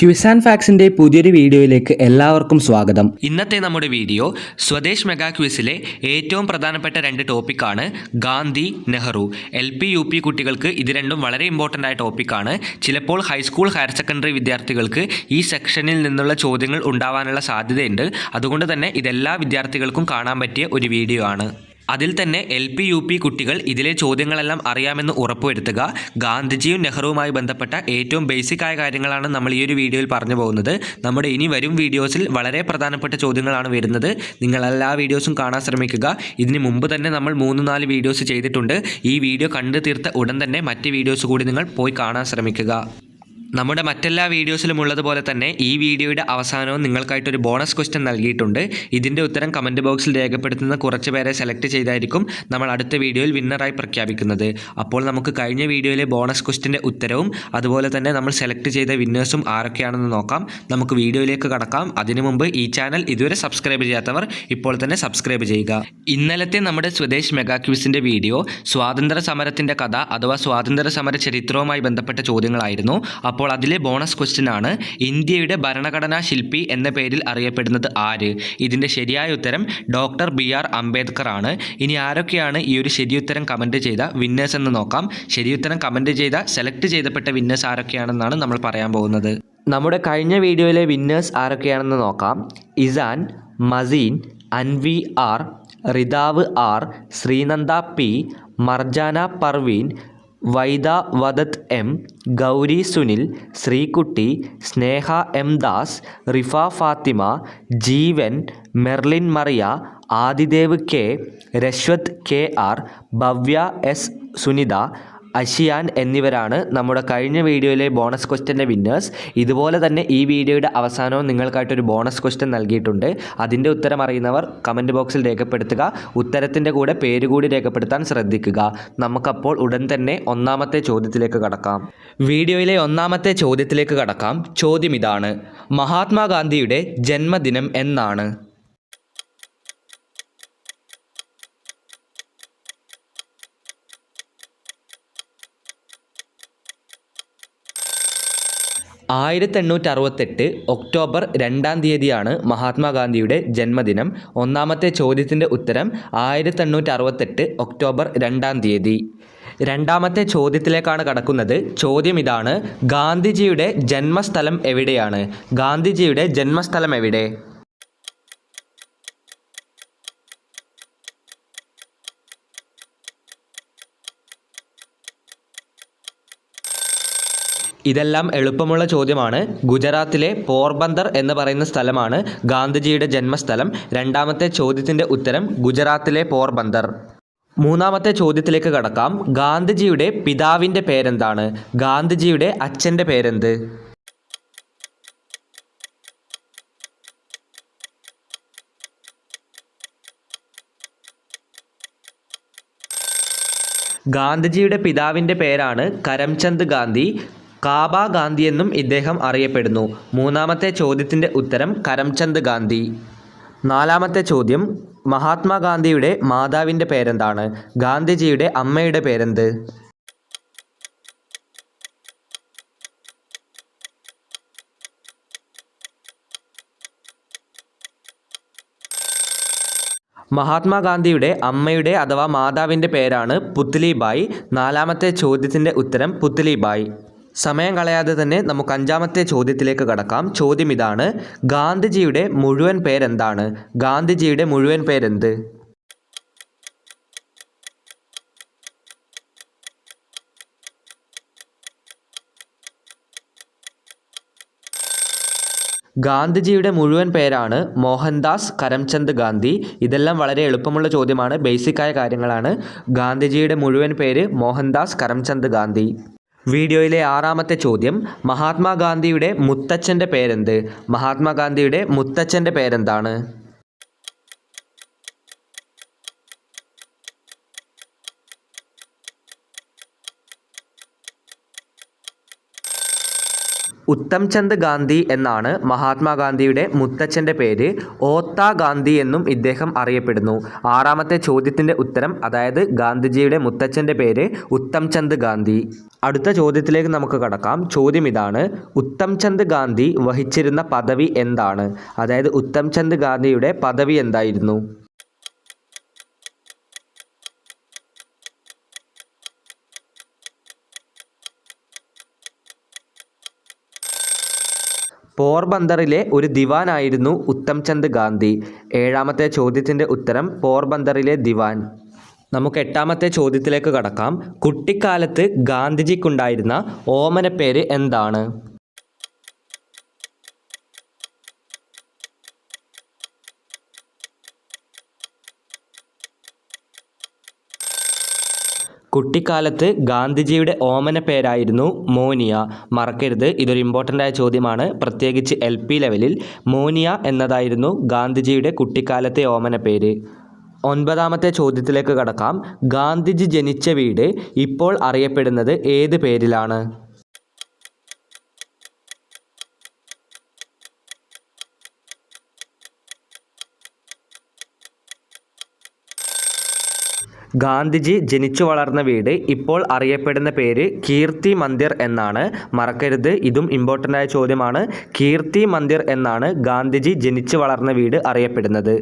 Quiz and ഫാക്സിന്റെ പുതിയൊരു വീഡിയോയിലേക്ക് എല്ലാവർക്കും സ്വാഗതം. ഇന്നത്തെ നമ്മുടെ വീഡിയോ സ്വദേശ് മെഗാ ക്യൂസിലെ ഏറ്റവും പ്രധാനപ്പെട്ട രണ്ട് ടോപ്പിക്കാണ് Gandhi Nehru. L P U P കുട്ടികൾക്ക് ഇത് രണ്ടും വളരെ ഇമ്പോർട്ടന്റ് ആയ ടോപ്പിക്കാണ് ചിലപ്പോൾ ഹൈസ്കൂൾ ഹയർ സെക്കൻഡറി വിദ്യാർത്ഥികൾക്ക് ഈ സെക്ഷനിൽ നിന്നുള്ള ചോദ്യങ്ങൾ ഉണ്ടാവാനുള്ള സാധ്യതയുണ്ട്. അതുകൊണ്ട് തന്നെ ഇതെല്ലാ വിദ്യാർത്ഥികൾക്കും കാണാൻ പറ്റിയ ഒരു വീഡിയോ ആണ്. അതിൽ തന്നെ എൽ പി യു പി കുട്ടികൾ ഇതിലെ ചോദ്യങ്ങളെല്ലാം അറിയാമെന്ന് ഉറപ്പുവരുത്തുക. ഗാന്ധിജിയും നെഹ്റുവുമായി ബന്ധപ്പെട്ട ഏറ്റവും ബേസിക് ആയ കാര്യങ്ങളാണ് നമ്മൾ ഈ ഒരു വീഡിയോയിൽ പറഞ്ഞു പോകുന്നത്. നമ്മുടെ ഇനി വരും വീഡിയോസിൽ വളരെ പ്രധാനപ്പെട്ട ചോദ്യങ്ങളാണ് വരുന്നത്. നിങ്ങൾ എല്ലാ വീഡിയോസും കാണാൻ ശ്രമിക്കുക. ഇതിന് മുമ്പ് തന്നെ നമ്മൾ മൂന്ന് നാല് വീഡിയോസ് ചെയ്തിട്ടുണ്ട്. ഈ വീഡിയോ കണ്ടു തീർത്ത ഉടൻ തന്നെ മറ്റ് വീഡിയോസ് കൂടി നിങ്ങൾ പോയി കാണാൻ ശ്രമിക്കുക. നമ്മുടെ മറ്റെല്ലാ വീഡിയോസിലും ഉള്ളതുപോലെ തന്നെ ഈ വീഡിയോയുടെ അവസാനവും നിങ്ങൾക്കായിട്ടൊരു ബോണസ് ക്വസ്റ്റ്യൻ നൽകിയിട്ടുണ്ട്. ഇതിന്റെ ഉത്തരം കമന്റ് ബോക്സിൽ രേഖപ്പെടുത്തുന്ന കുറച്ച് പേരെ സെലക്ട് ചെയ്തായിരിക്കും നമ്മൾ അടുത്ത വീഡിയോയിൽ വിന്നറായി പ്രഖ്യാപിക്കുന്നത്. അപ്പോൾ നമുക്ക് കഴിഞ്ഞ വീഡിയോയിലെ ബോണസ് ക്വസ്റ്റ്യന്റെ ഉത്തരവും അതുപോലെ തന്നെ നമ്മൾ സെലക്ട് ചെയ്ത വിന്നേഴ്സും ആരൊക്കെയാണെന്ന് നോക്കാം. നമുക്ക് വീഡിയോയിലേക്ക് കടക്കാം. അതിനു മുമ്പ് ഈ ചാനൽ ഇതുവരെ സബ്സ്ക്രൈബ് ചെയ്യാത്തവർ ഇപ്പോൾ തന്നെ സബ്സ്ക്രൈബ് ചെയ്യുക. ഇന്നലത്തെ നമ്മുടെ സ്വദേശ് മെഗാ ക്വിസിന്റെ വീഡിയോ സ്വാതന്ത്ര്യ സമരത്തിന്റെ കഥ അഥവാ സ്വാതന്ത്ര്യ സമര ചരിത്രവുമായി ബന്ധപ്പെട്ട ചോദ്യങ്ങളായിരുന്നു. അതിലെ ബോണസ് ക്വസ്റ്റ്യൻ ആണ് ഇന്ത്യയുടെ ഭരണഘടനാ ശില്പി എന്ന പേരിൽ അറിയപ്പെടുന്നത് ആര്? ഇതിന്റെ ശരിയായ ഉത്തരം ഡോക്ടർ ബി ആർ അംബേദ്കർ ആണ്. ഇനി ആരൊക്കെയാണ് ഈ ഒരു ശരിയുത്തരം കമന്റ് ചെയ്ത വിന്നേഴ്സ് എന്ന് നോക്കാം. ശരിയുത്തരം കമന്റ് ചെയ്ത സെലക്ട് ചെയ്തപ്പെട്ട വിന്നേഴ്സ് ആരൊക്കെയാണെന്നാണ് നമ്മൾ പറയാൻ പോകുന്നത്. നമ്മുടെ കഴിഞ്ഞ വീഡിയോയിലെ വിന്നേഴ്സ് ആരൊക്കെയാണെന്ന് നോക്കാം. Izan Mazin Anvi R Ritav R Sreenanda P Marjana Parveen Vaida Vadath M Gauri Sunil Sreekutty Sneha M Das Rifa Fathima Jeevan Merlin Mariya Adidev K Rashwath K R Bhavya S Sunitha Ashiyan എന്നിവരാണ് നമ്മുടെ കഴിഞ്ഞ വീഡിയോയിലെ bonus ക്വസ്റ്റ്യന്റെ winners. ഇതുപോലെ തന്നെ ഈ വീഡിയോയുടെ അവസാനവും നിങ്ങൾക്കായിട്ടൊരു bonus question നൽകിയിട്ടുണ്ട്. അതിന്റെ ഉത്തരം അറിയുന്നവർ കമന്റ് ബോക്സിൽ രേഖപ്പെടുത്തുക. ഉത്തരത്തിന്റെ കൂടെ പേര് കൂടി രേഖപ്പെടുത്താൻ ശ്രദ്ധിക്കുക. നമുക്കപ്പോൾ ഉടൻ തന്നെ ഒന്നാമത്തെ ചോദ്യത്തിലേക്ക് കടക്കാം. വീഡിയോയിലെ ഒന്നാമത്തെ ചോദ്യത്തിലേക്ക് കടക്കാം. ചോദ്യം ഇതാണ്. മഹാത്മാഗാന്ധിയുടെ ജന്മദിനം എന്നാണ്. ആയിരത്തി എണ്ണൂറ്റി അറുപത്തെട്ട് ഒക്ടോബർ രണ്ടാം തീയതിയാണ് മഹാത്മാഗാന്ധിയുടെ ജന്മദിനം. ഒന്നാമത്തെ ചോദ്യത്തിന്റെ ഉത്തരം ആയിരത്തി എണ്ണൂറ്റി അറുപത്തെട്ട് ഒക്ടോബർ രണ്ടാം തീയതി. രണ്ടാമത്തെ ചോദ്യത്തിലേക്കാണ് കടക്കുന്നത്. ചോദ്യം ഇതാണ് ഗാന്ധിജിയുടെ ജന്മസ്ഥലം എവിടെയാണ്? ഗാന്ധിജിയുടെ ജന്മസ്ഥലം എവിടെ? ഇതെല്ലാം എളുപ്പമുള്ള ചോദ്യമാണ്. ഗുജറാത്തിലെ പോർബന്ദർ എന്ന് പറയുന്ന സ്ഥലമാണ് ഗാന്ധിജിയുടെ ജന്മസ്ഥലം. രണ്ടാമത്തെ ചോദ്യത്തിന്റെ ഉത്തരം ഗുജറാത്തിലെ പോർബന്ദർ. മൂന്നാമത്തെ ചോദ്യത്തിലേക്ക് കടക്കാം. ഗാന്ധിജിയുടെ പിതാവിന്റെ പേരെന്താണ്? ഗാന്ധിജിയുടെ അച്ഛന്റെ പേരെന്ത്? ഗാന്ധിജിയുടെ പിതാവിന്റെ പേരാണ് കരംചന്ദ് ഗാന്ധി. കാബ ഗാന്ധി എന്നും ഇദ്ദേഹം അറിയപ്പെടുന്നു. മൂന്നാമത്തെ ചോദ്യത്തിന്റെ ഉത്തരം കരംചന്ദ് ഗാന്ധി. നാലാമത്തെ ചോദ്യം മഹാത്മാഗാന്ധിയുടെ മാതാവിന്റെ പേരെന്താണ്? ഗാന്ധിജിയുടെ അമ്മയുടെ പേരെന്ത്? മഹാത്മാഗാന്ധിയുടെ അമ്മയുടെ അഥവാ മാതാവിന്റെ പേരാണ് പുത്ലിബായി. നാലാമത്തെ ചോദ്യത്തിന്റെ ഉത്തരം പുത്ലിബായി. സമയം കളയാതെ തന്നെ നമുക്ക് അഞ്ചാമത്തെ ചോദ്യത്തിലേക്ക് കടക്കാം. ചോദ്യം ഇതാണ് ഗാന്ധിജിയുടെ മുഴുവൻ പേരെന്താണ്? ഗാന്ധിജിയുടെ മുഴുവൻ പേരെന്ത്? ഗാന്ധിജിയുടെ മുഴുവൻ പേരാണ് മോഹൻദാസ് കരംചന്ദ് ഗാന്ധി. ഇതെല്ലാം വളരെ എളുപ്പമുള്ള ചോദ്യമാണ് ബേസിക്കായ കാര്യങ്ങളാണ്. ഗാന്ധിജിയുടെ മുഴുവൻ പേര് മോഹൻദാസ് കരംചന്ദ് ഗാന്ധി. വീഡിയോയിലെ ആറാമത്തെ ചോദ്യം മഹാത്മാഗാന്ധിയുടെ മുത്തച്ഛന്റെ പേരെന്ത്? മഹാത്മാഗാന്ധിയുടെ മുത്തച്ഛന്റെ പേരെന്താണ്? ഉത്തംചന്ദ് ഗാന്ധി എന്നാണ് മഹാത്മാഗാന്ധിയുടെ മുത്തച്ഛന്റെ പേര് ഓത്ത ഗാന്ധി എന്നും ഇദ്ദേഹം അറിയപ്പെടുന്നു. ആറാമത്തെ ചോദ്യത്തിന്റെ ഉത്തരം അതായത് ഗാന്ധിജിയുടെ മുത്തച്ഛന്റെ പേര് ഉത്തംചന്ദ് ഗാന്ധി. അടുത്ത ചോദ്യത്തിലേക്ക് നമുക്ക് കടക്കാം. ചോദ്യം ഇതാണ് ഉത്തംചന്ദ് ഗാന്ധി വഹിച്ചിരുന്ന പദവി എന്താണ്? അതായത് ഉത്തംചന്ദ് ഗാന്ധിയുടെ പദവി എന്തായിരുന്നു? പോർബന്തറിലെ ഒരു ദിവാൻ ആയിരുന്നു ഉത്തംചന്ദ് ഗാന്ധി. ഏഴാമത്തെ ചോദ്യത്തിന്റെ ഉത്തരം പോർബന്ദറിലെ ദിവാൻ. നമുക്ക് എട്ടാമത്തെ ചോദ്യത്തിലേക്ക് കടക്കാം. കുട്ടിക്കാലത്ത് ഗാന്ധിജിക്കുണ്ടായിരുന്ന ഓമനപ്പേര് എന്താണ്? കുട്ടിക്കാലത്ത് ഗാന്ധിജിയുടെ ഓമന പേരായിരുന്നു മോനിയ. മറക്കരുത് ഇതൊരു ഇമ്പോർട്ടന്റ് ആയ ചോദ്യമാണ്. പ്രത്യേകിച്ച് എൽ പി ലെവലിൽ മോനിയ എന്നതായിരുന്നു ഗാന്ധിജിയുടെ കുട്ടിക്കാലത്തെ ഓമന പേര്. ഒൻപതാമത്തെ ചോദ്യത്തിലേക്ക് കടക്കാം. ഗാന്ധിജി ജനിച്ച വീട് ഇപ്പോൾ അറിയപ്പെടുന്നത് ഏത് പേരിലാണ്? ഗാന്ധിജി ജനിച്ചു വളർന്ന വീട് ഇപ്പോൾ അറിയപ്പെടുന്ന പേര് കീർത്തി മന്ദിർ എന്നാണ്. മറക്കരുത് ഇതും ഇമ്പോർട്ടന്റ് ആയ ചോദ്യമാണ്. കീർത്തി മന്ദിർ എന്നാണ് ഗാന്ധിജി ജനിച്ചു വളർന്ന വീട് അറിയപ്പെടുന്നത്.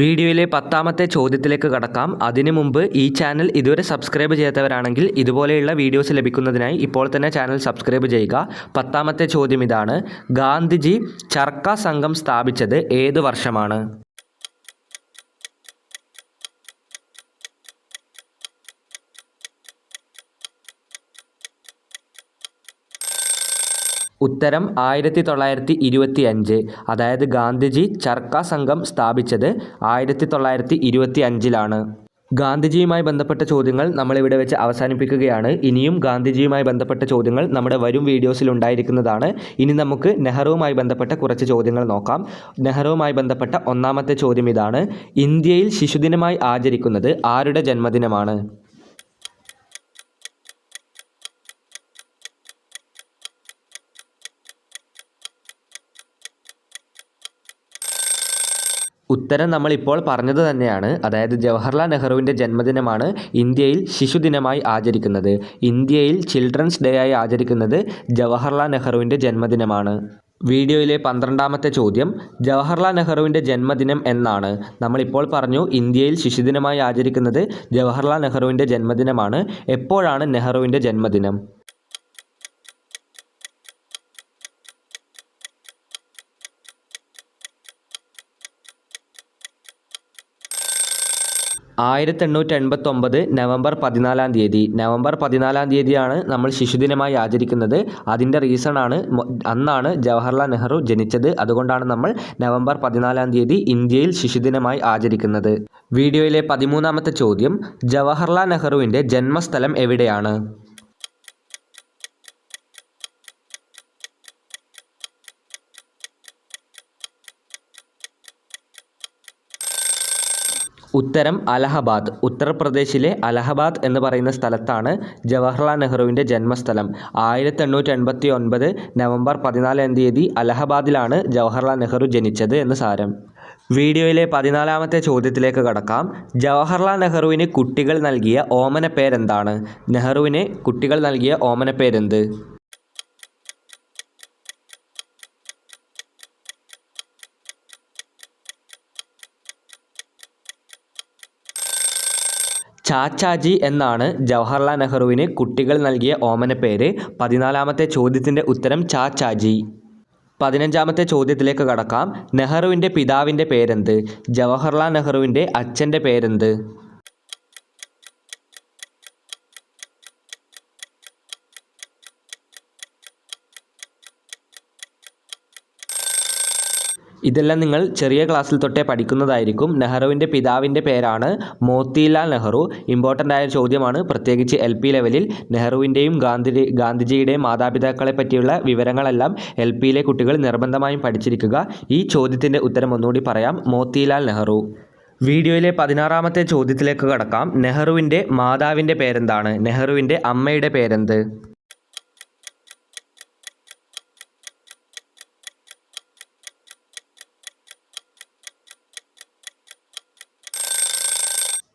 വീഡിയോയിലെ പത്താമത്തെ ചോദ്യത്തിലേക്ക് കടക്കാം. അതിനു മുമ്പ് ഈ ചാനൽ ഇതുവരെ സബ്സ്ക്രൈബ് ചെയ്യാത്തവരാണെങ്കിൽ ഇതുപോലെയുള്ള വീഡിയോസ് ലഭിക്കുന്നതിനായി ഇപ്പോൾ തന്നെ ചാനൽ സബ്സ്ക്രൈബ് ചെയ്യുക. പത്താമത്തെ ചോദ്യം ഇതാണ്. ഗാന്ധിജി ചർക്ക സംഘം സ്ഥാപിച്ചത് ഏത് വർഷമാണ്? ഉത്തരം ആയിരത്തി തൊള്ളായിരത്തി ഇരുപത്തി അഞ്ച് അതായത് ഗാന്ധിജി ചർക്ക സംഘം സ്ഥാപിച്ചത് ആയിരത്തി തൊള്ളായിരത്തി ഇരുപത്തി അഞ്ചിലാണ് ഗാന്ധിജിയുമായി ബന്ധപ്പെട്ട ചോദ്യങ്ങൾ നമ്മളിവിടെ വെച്ച് അവസാനിപ്പിക്കുകയാണ്. ഇനിയും ഗാന്ധിജിയുമായി ബന്ധപ്പെട്ട ചോദ്യങ്ങൾ നമ്മുടെ വരും വീഡിയോസിൽ ഉണ്ടായിരിക്കുന്നതാണ് ഇനി നമുക്ക് നെഹ്റുവുമായി ബന്ധപ്പെട്ട കുറച്ച് ചോദ്യങ്ങൾ നോക്കാം. നെഹ്റുവുമായി ബന്ധപ്പെട്ട ഒന്നാമത്തെ ചോദ്യം ഇതാണ്. ഇന്ത്യയിൽ ശിശുദിനമായി ആചരിക്കുന്നത് ആരുടെ ജന്മദിനമാണ്? ഉത്തരം നമ്മളിപ്പോൾ പറഞ്ഞത് തന്നെയാണ്. അതായത് ജവഹർലാൽ നെഹ്റുവിന്റെ ജന്മദിനമാണ് ഇന്ത്യയിൽ ശിശുദിനമായി ആചരിക്കുന്നത്. ഇന്ത്യയിൽ ചിൽഡ്രൻസ് ഡേ ആയി ആചരിക്കുന്നത് ജവഹർലാൽ നെഹ്റുവിന്റെ ജന്മദിനമാണ്. വീഡിയോയിലെ പന്ത്രണ്ടാമത്തെ ചോദ്യം ജവഹർലാൽ നെഹ്റുവിന്റെ ജന്മദിനം എന്നാണ്. നമ്മളിപ്പോൾ പറഞ്ഞു ഇന്ത്യയിൽ ശിശുദിനമായി ആചരിക്കുന്നത് ജവഹർലാൽ നെഹ്റുവിന്റെ ജന്മദിനമാണ്. എപ്പോഴാണ് നെഹ്റുവിന്റെ ജന്മദിനം? ആയിരത്തി എണ്ണൂറ്റി എൺപത്തൊമ്പത് നവംബർ പതിനാലാം തീയതി. നവംബർ പതിനാലാം തീയതിയാണ് നമ്മൾ ശിശുദിനമായി ആചരിക്കുന്നത്. അതിന്റെ റീസൺ ആണ് അന്നാണ് ജവഹർലാൽ നെഹ്റു ജനിച്ചത്. അതുകൊണ്ടാണ് നമ്മൾ നവംബർ പതിനാലാം തീയതി ഇന്ത്യയിൽ ശിശുദിനമായി ആചരിക്കുന്നത്. വീഡിയോയിലെ പതിമൂന്നാമത്തെ ചോദ്യം ജവഹർലാൽ നെഹ്റുവിന്റെ ജന്മസ്ഥലം എവിടെയാണ്? ഉത്തരം അലഹബാദ്. ഉത്തർപ്രദേശിലെ അലഹബാദ് എന്ന് പറയുന്ന സ്ഥലത്താണ് ജവഹർലാൽ നെഹ്റുവിന്റെ ജന്മസ്ഥലം. ആയിരത്തി എണ്ണൂറ്റി എൺപത്തി ഒൻപത് നവംബർ പതിനാലാം തീയതി അലഹബാദിലാണ് ജവഹർലാൽ നെഹ്റു ജനിച്ചത് എന്ന് സാരം. വീഡിയോയിലെ പതിനാലാമത്തെ ചോദ്യത്തിലേക്ക് കടക്കാം. ജവഹർലാൽ നെഹ്റുവിന് കുട്ടികൾ നൽകിയ ഓമന പേരെന്താണ്? നെഹ്റുവിന് കുട്ടികൾ നൽകിയ ഓമന പേരെന്ത്? ചാച്ചാജി എന്നാണ് ജവഹർലാൽ നെഹ്റുവിന് കുട്ടികൾ നൽകിയ ഓമനപ്പേര് പതിനാലാമത്തെ ചോദ്യത്തിന്റെ ഉത്തരം ചാച്ചാജി. പതിനഞ്ചാമത്തെ ചോദ്യത്തിലേക്ക് കടക്കാം. നെഹ്റുവിന്റെ പിതാവിന്റെ പേരെന്ത്? ജവഹർലാൽ നെഹ്റുവിന്റെ അച്ഛന്റെ പേരെന്ത്? ഇതെല്ലാം നിങ്ങൾ ചെറിയ ക്ലാസ്സിൽ തൊട്ടേ പഠിക്കുന്നതായിരിക്കും. നെഹ്റുവിന്റെ പിതാവിന്റെ പേരാണ് മോത്തിലാൽ നെഹ്റു. ഇമ്പോർട്ടന്റ് ആയ ചോദ്യമാണ് പ്രത്യേകിച്ച് എൽ പി ലെവലിൽ നെഹ്റുവിന്റെയും ഗാന്ധി ഗാന്ധിജിയുടെയും മാതാപിതാക്കളെ പറ്റിയുള്ള വിവരങ്ങളെല്ലാം എൽ പിയിലെ കുട്ടികൾ നിർബന്ധമായും പഠിച്ചിരിക്കുക. ഈ ചോദ്യത്തിന്റെ ഉത്തരം ഒന്നുകൂടി പറയാം. മോത്തിലാൽ നെഹ്റു. വീഡിയോയിലെ പതിനാറാമത്തെ ചോദ്യത്തിലേക്ക് കടക്കാം. നെഹ്റുവിന്റെ മാതാവിന്റെ പേരെന്താണ്? നെഹ്റുവിന്റെ അമ്മയുടെ പേരെന്ത്?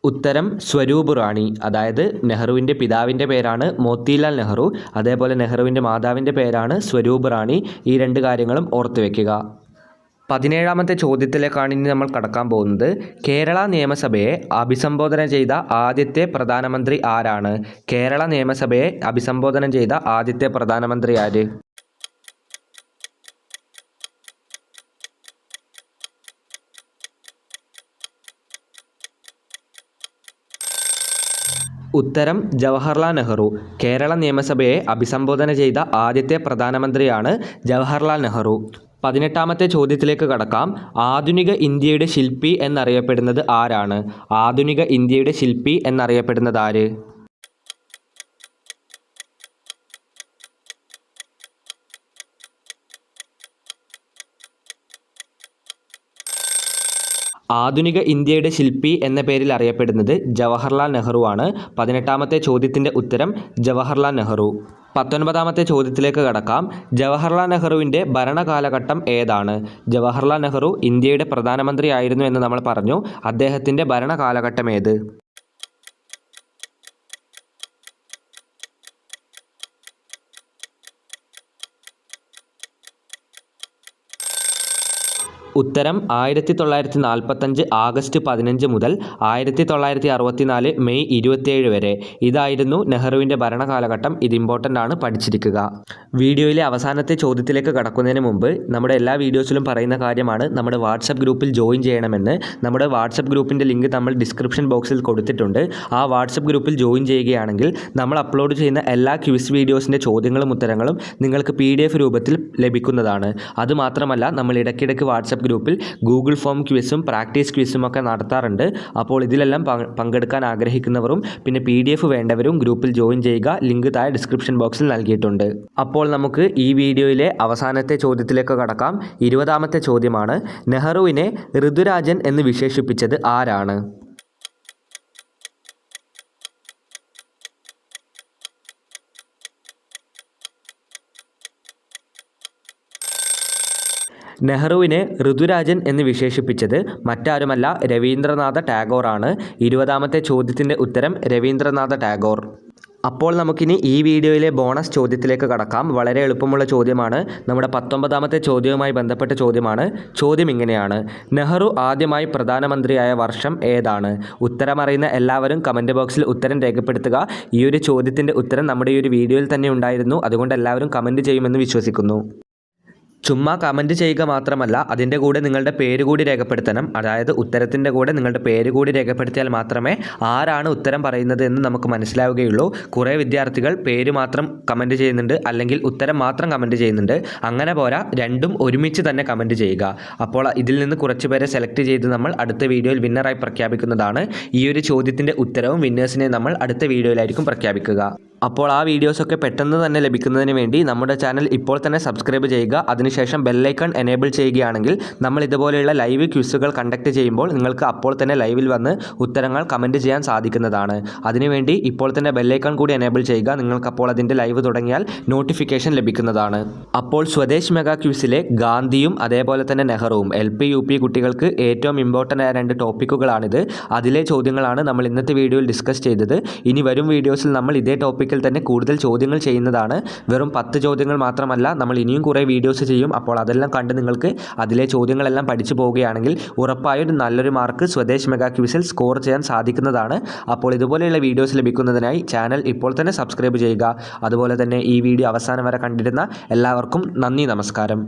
ഉത്തരം സ്വരൂപ് റാണി. അതായത് നെഹ്റുവിന്റെ പിതാവിന്റെ പേരാണ് മോത്തിലാൽ നെഹ്റു. അതേപോലെ നെഹ്റുവിന്റെ മാതാവിന്റെ പേരാണ് സ്വരൂപ് റാണി. ഈ രണ്ട് കാര്യങ്ങളും ഓർത്തു വെക്കുക. പതിനേഴാമത്തെ ചോദ്യത്തിലേക്കാണ് ഇനി നമ്മൾ കടക്കാൻ പോകുന്നത്. കേരള നിയമസഭയെ അഭിസംബോധന ചെയ്ത ആദ്യത്തെ പ്രധാനമന്ത്രി ആരാണ്? കേരള നിയമസഭയെ അഭിസംബോധന ചെയ്ത ആദ്യത്തെ പ്രധാനമന്ത്രി ആര്? ഉത്തരം ജവഹർലാൽ നെഹ്റു. കേരള നിയമസഭയെ അഭിസംബോധന ചെയ്ത ആദ്യത്തെ പ്രധാനമന്ത്രിയാണ് ജവഹർലാൽ നെഹ്റു. പതിനെട്ടാമത്തെ ചോദ്യത്തിലേക്ക് കടക്കാം. ആധുനിക ഇന്ത്യയുടെ ശില്പി എന്നറിയപ്പെടുന്നത് ആരാണ്? ആധുനിക ഇന്ത്യയുടെ ശില്പി എന്നറിയപ്പെടുന്നത് ആര്? ആധുനിക ഇന്ത്യയുടെ ശില്പി എന്ന പേരിൽ അറിയപ്പെടുന്നത് ജവഹർലാൽ നെഹ്റു ആണ്. പതിനെട്ടാമത്തെ ചോദ്യത്തിന്റെ ഉത്തരം ജവഹർലാൽ നെഹ്റു. പത്തൊൻപതാമത്തെ ചോദ്യത്തിലേക്ക് കടക്കാം. ജവഹർലാൽ നെഹ്റുവിന്റെ ഭരണകാലഘട്ടം ഏതാണ്? ജവഹർലാൽ നെഹ്റു ഇന്ത്യയുടെ പ്രധാനമന്ത്രിയായിരുന്നു എന്ന് നമ്മൾ പറഞ്ഞു. അദ്ദേഹത്തിന്റെ ഭരണകാലഘട്ടം ഏത്? ഉത്തരം ആയിരത്തി തൊള്ളായിരത്തി നാൽപ്പത്തഞ്ച് ആഗസ്റ്റ് പതിനഞ്ച് മുതൽ ആയിരത്തി തൊള്ളായിരത്തി അറുപത്തിനാല് മെയ് ഇരുപത്തിയേഴ് വരെ. ഇതായിരുന്നു നെഹ്റുവിന്റെ ഭരണകാലഘട്ടം. ഇത് ഇമ്പോർട്ടന്റ് ആണ് പഠിച്ചിരിക്കുക. വീഡിയോയിലെ അവസാനത്തെ ചോദ്യത്തിലേക്ക് കടക്കുന്നതിന് മുമ്പ് നമ്മുടെ എല്ലാ വീഡിയോസിലും പറയുന്ന കാര്യമാണ് നമ്മുടെ വാട്സപ്പ് ഗ്രൂപ്പിൽ ജോയിൻ ചെയ്യണമെന്ന്. നമ്മുടെ വാട്സപ്പ് ഗ്രൂപ്പിന്റെ ലിങ്ക് നമ്മൾ ഡിസ്ക്രിപ്ഷൻ ബോക്സിൽ കൊടുത്തിട്ടുണ്ട്. ആ വാട്സപ്പ് ഗ്രൂപ്പിൽ ജോയിൻ ചെയ്യുകയാണെങ്കിൽ നമ്മൾ അപ്ലോഡ് ചെയ്യുന്ന എല്ലാ ക്വിസ് വീഡിയോസിന്റെ ചോദ്യങ്ങളും ഉത്തരങ്ങളും നിങ്ങൾക്ക് പി രൂപത്തിൽ ലഭിക്കുന്നതാണ്. അതുമാത്രമല്ല നമ്മൾ ഇടയ്ക്കിടയ്ക്ക് വാട്സപ്പ് ഗ്രൂപ്പിൽ ഗൂഗിൾ ഫോം ക്വിസും പ്രാക്ടീസ് ക്വിസും ഒക്കെ നടത്താറുണ്ട്. അപ്പോൾ ഇതിലെല്ലാം പങ്കെടുക്കാൻ ആഗ്രഹിക്കുന്നവരും പിന്നെ പി ഡി എഫ് വേണ്ടവരും ഗ്രൂപ്പിൽ ജോയിൻ ചെയ്യുക. ലിങ്ക് താഴെ ഡിസ്ക്രിപ്ഷൻ ബോക്സിൽ നൽകിയിട്ടുണ്ട്. അപ്പോൾ നമുക്ക് ഈ വീഡിയോയിലെ അവസാനത്തെ ചോദ്യത്തിലേക്ക് കടക്കാം. ഇരുപതാമത്തെ ചോദ്യമാണ് നെഹ്റുവിനെ ഋതുരാജൻ എന്ന് വിശേഷിപ്പിച്ചത് ആരാണ്? നെഹ്റുവിനെ ഋതുരാജൻ എന്ന് വിശേഷിപ്പിച്ചത് മറ്റാരുമല്ല രവീന്ദ്രനാഥ ടാഗോറാണ്. ഇരുപതാമത്തെ ചോദ്യത്തിന്റെ ഉത്തരം രവീന്ദ്രനാഥ ടാഗോർ. അപ്പോൾ നമുക്കിനി ഈ വീഡിയോയിലെ ബോണസ് ചോദ്യത്തിലേക്ക് കടക്കാം. വളരെ എളുപ്പമുള്ള ചോദ്യമാണ്. നമ്മുടെ പത്തൊമ്പതാമത്തെ ചോദ്യവുമായി ബന്ധപ്പെട്ട ചോദ്യമാണ്. ചോദ്യം ഇങ്ങനെയാണ്. നെഹ്റു ആദ്യമായി പ്രധാനമന്ത്രിയായ വർഷം ഏതാണ്? ഉത്തരമറിയുന്ന എല്ലാവരും കമന്റ് ബോക്സിൽ ഉത്തരം രേഖപ്പെടുത്തുക. ഈ ഒരു ചോദ്യത്തിന്റെ ഉത്തരം നമ്മുടെ ഈ ഒരു വീഡിയോയിൽ തന്നെ ഉണ്ടായിരുന്നു. അതുകൊണ്ട് എല്ലാവരും കമന്റ് ചെയ്യുമെന്ന് വിശ്വസിക്കുന്നു. ചുമ്മാ കമന്റ് ചെയ്യുക മാത്രമല്ല അതിന്റെ കൂടെ നിങ്ങളുടെ പേര് കൂടി രേഖപ്പെടുത്തണം. അതായത് ഉത്തരത്തിന്റെ കൂടെ നിങ്ങളുടെ പേര് കൂടി രേഖപ്പെടുത്തിയാൽ മാത്രമേ ആരാണ് ഉത്തരം പറയുന്നത് എന്ന് നമുക്ക് മനസ്സിലാവുകയുള്ളൂ. കുറേ വിദ്യാർത്ഥികൾ പേര് മാത്രം കമന്റ് ചെയ്യുന്നുണ്ട് അല്ലെങ്കിൽ ഉത്തരം മാത്രം കമന്റ് ചെയ്യുന്നുണ്ട്. അങ്ങനെ പോരാ രണ്ടും ഒരുമിച്ച് തന്നെ കമന്റ് ചെയ്യുക. അപ്പോൾ ഇതിൽ നിന്ന് കുറച്ച് പേരെ സെലക്ട് ചെയ്ത് നമ്മൾ അടുത്ത വീഡിയോയിൽ വിന്നറായി പ്രഖ്യാപിക്കുന്നതാണ്. ഈ ഒരു ചോദ്യത്തിന്റെ ഉത്തരവും വിന്നേഴ്സിനെ നമ്മൾ അടുത്ത വീഡിയോയിലായിരിക്കും പ്രഖ്യാപിക്കുക. അപ്പോൾ ആ വീഡിയോസൊക്കെ പെട്ടെന്ന് തന്നെ ലഭിക്കുന്നതിന് വേണ്ടി നമ്മുടെ ചാനൽ ഇപ്പോൾ തന്നെ സബ്സ്ക്രൈബ് ചെയ്യുക. അതിനുശേഷം ബെല്ലൈക്കൺ എനേബിൾ ചെയ്യുകയാണെങ്കിൽ നമ്മൾ ഇതുപോലെയുള്ള ലൈവ് ക്വിസുകൾ കണ്ടക്ട് ചെയ്യുമ്പോൾ നിങ്ങൾക്ക് അപ്പോൾ തന്നെ ലൈവിൽ വന്ന് ഉത്തരങ്ങൾ കമന്റ് ചെയ്യാൻ സാധിക്കുന്നതാണ്. അതിനുവേണ്ടി ഇപ്പോൾ തന്നെ ബെല്ലൈക്കൺ കൂടി എനേബിൾ ചെയ്യുക. നിങ്ങൾക്ക് അപ്പോൾ അതിന്റെ ലൈവ് തുടങ്ങിയാൽ നോട്ടിഫിക്കേഷൻ ലഭിക്കുന്നതാണ്. അപ്പോൾ സ്വദേശ് മെഗാ ക്യൂസിലെ ഗാന്ധിയും അതേപോലെ തന്നെ നെഹ്റുവും എൽ പി യു പി കുട്ടികൾക്ക് ഏറ്റവും ഇമ്പോർട്ടന്റ് ആയ രണ്ട് ടോപ്പിക്കുകളാണിത് അതിലെ ചോദ്യങ്ങളാണ് നമ്മൾ ഇന്നത്തെ വീഡിയോയിൽ ഡിസ്കസ് ചെയ്തത്. ഇനി വരും വീഡിയോസിൽ നമ്മൾ ഇതേ ടോപ്പിക്കിൽ തന്നെ കൂടുതൽ ചോദ്യങ്ങൾ ചെയ്യുന്നതാണ്. വെറും പത്ത് ചോദ്യങ്ങൾ മാത്രമല്ല നമ്മൾ ഇനിയും കുറേ വീഡിയോസ് ചെയ്യും. അപ്പോൾ അതെല്ലാം കണ്ട് നിങ്ങൾക്ക് അതിലെ ചോദ്യങ്ങളെല്ലാം പഠിച്ചു പോവുകയാണെങ്കിൽ ഉറപ്പായും നല്ലൊരു മാർക്ക് സ്വദേശ് മെഗാ ക്വിസിൽ സ്കോർ ചെയ്യാൻ സാധിക്കുന്നതാണ്. അപ്പോൾ ഇതുപോലെയുള്ള വീഡിയോസ് ലഭിക്കുന്നതിനായി ചാനൽ ഇപ്പോൾ തന്നെ സബ്സ്ക്രൈബ് ചെയ്യുക. അതുപോലെ തന്നെ ഈ വീഡിയോ അവസാനം വരെ കണ്ടിരുന്ന എല്ലാവർക്കും നന്ദി നമസ്കാരം.